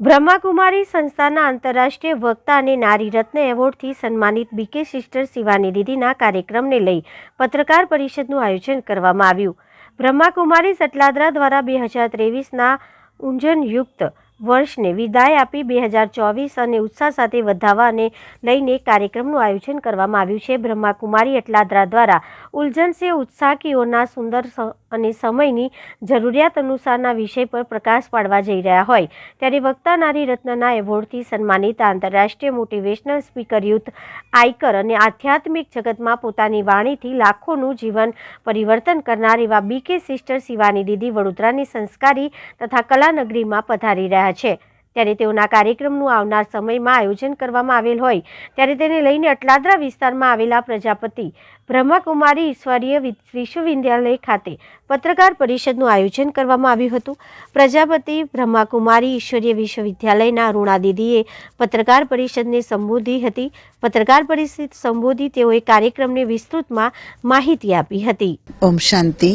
બ્રહ્માકુમારી સંસ્થાના આંતરરાષ્ટ્રીય વક્તા અને નારી રત્ન એવોર્ડથી સન્માનિત બીકે સિસ્ટર શિવાની દીદીના કાર્યક્રમને લઈ પત્રકાર પરિષદનું આયોજન કરવામાં આવ્યું. બ્રહ્માકુમારી સટલાદરા દ્વારા બે હજાર ત્રેવીસના ઊંઝનયુક્ત વર્ષને વિદાય આપી બે હજાર ચોવીસ અને ઉત્સાહ સાથે વધાવાને લઈને કાર્યક્રમનું આયોજન કરવામાં આવ્યું છે. બ્રહ્માકુમારી અટલાદરા દ્વારા ઉલઝન સે ઉત્સાહકીઓના સુંદર અને સમયની જરૂરિયાત અનુસારના વિષય પર પ્રકાશ પાડવા જઈ રહ્યા હોય, ત્યારે વક્તા નારી રત્નના એવોર્ડથી સન્માનિત આંતરરાષ્ટ્રીય મોટિવેશનલ સ્પીકર યુથ આયકર અને આધ્યાત્મિક જગતમાં પોતાની વાણીથી લાખોનું જીવન પરિવર્તન કરનાર એવા બીકે સિસ્ટર શિવાની દીદી વડોદરાની સંસ્કારી તથા કલાનગરીમાં પધારી રહ્યા છે. ત્યારે તેઓના કાર્યક્રમનું આવનાર સમયમાં આયોજન કરવામાં આવેલ હોય, ત્યારે તેને લઈને અટલાદરા વિસ્તારમાં આવેલા પ્રજાપતિ બ્રહ્માકુમારી ઈશ્વરીય વિશ્વવિદ્યાલય ખાતે પત્રકાર પરિષદનું આયોજન કરવામાં આવ્યું હતું. પ્રજાપતિ બ્રહ્માકુમારી ઈશ્વરીય વિશ્વવિદ્યાલયના અરુણા દીદીએ પત્રકાર પરિષદને સંબોધી હતી. પત્રકાર પરિષદ સંબોધી તેઓએ કાર્યક્રમને વિસ્તૃતમાં માહિતી આપી હતી. ઓમ શાંતિ.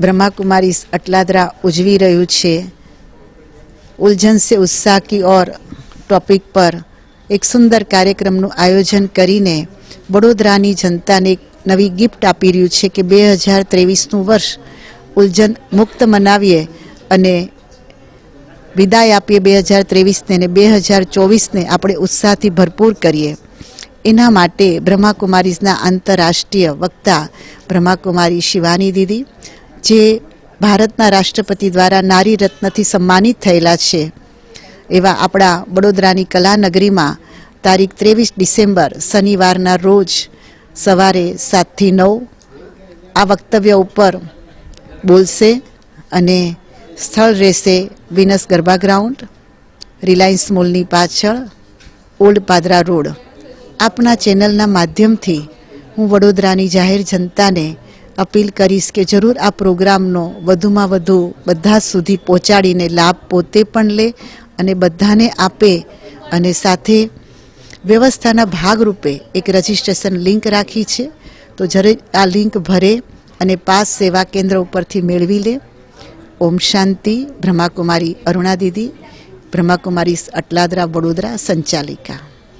બ્રહ્માકુમારી અટલાદરા ઉજવી રહ્યું છે. ઉલઝન સે ઉત્સાહ કી ઓર ટોપિક પર એક સુંદર કાર્યક્રમનું આયોજન કરીને વડોદરાની જનતાને એક નવી ગિફ્ટ આપી રહ્યું છે કે બે હજાર ત્રેવીસનું વર્ષ ઉલઝન મુક્ત મનાવીએ અને વિદાય આપીએ બે હજાર ત્રેવીસને અને બે હજાર ચોવીસને આપણે ઉત્સાહથી ભરપૂર કરીએ. એના માટે બ્રહ્માકુમારીઝના આંતરરાષ્ટ્રીય વક્તા બ્રહ્માકુમારી શિવાની દીદી, જે ભારતના રાષ્ટ્રપતિ દ્વારા નારી રત્નથી સન્માનિત થયેલા છે. એવા આપણા વડોદરાની કલાનગરીમાં તારીખ ત્રેવીસ ડિસેમ્બર, શનિવારના રોજ સવારે સાતથી નવ આ વક્તવ્ય ઉપર બોલશે અને સ્થળ રહેશે વિનસ ગરબા ગ્રાઉન્ડ, રિલાયન્સ મોલની પાછળ, ઓલ્ડ પાદરા રોડ. આપના ચેનલના માધ્યમથી હું વડોદરાની જાહેર જનતાને અપીલ કરીશ કે જરૂર આ પ્રોગ્રામનો વધુમાં વધુ બધા સુધી પહોંચાડીને લાભ પોતે પણ લે અને બધાને આપે અને સાથે વ્યવસ્થાના ભાગરૂપે એક રજિસ્ટ્રેશન લિંક રાખી છે. તો જ્યારે આ લિંક ભરે અને પાસ સેવા કેન્દ્ર ઉપરથી મેળવી લે. ઓમ શાંતિ. બ્રહ્માકુમારી અરુણા દીદી. બ્રહ્માકુમારી અટલાદરા, વડોદરા સંચાલિકા.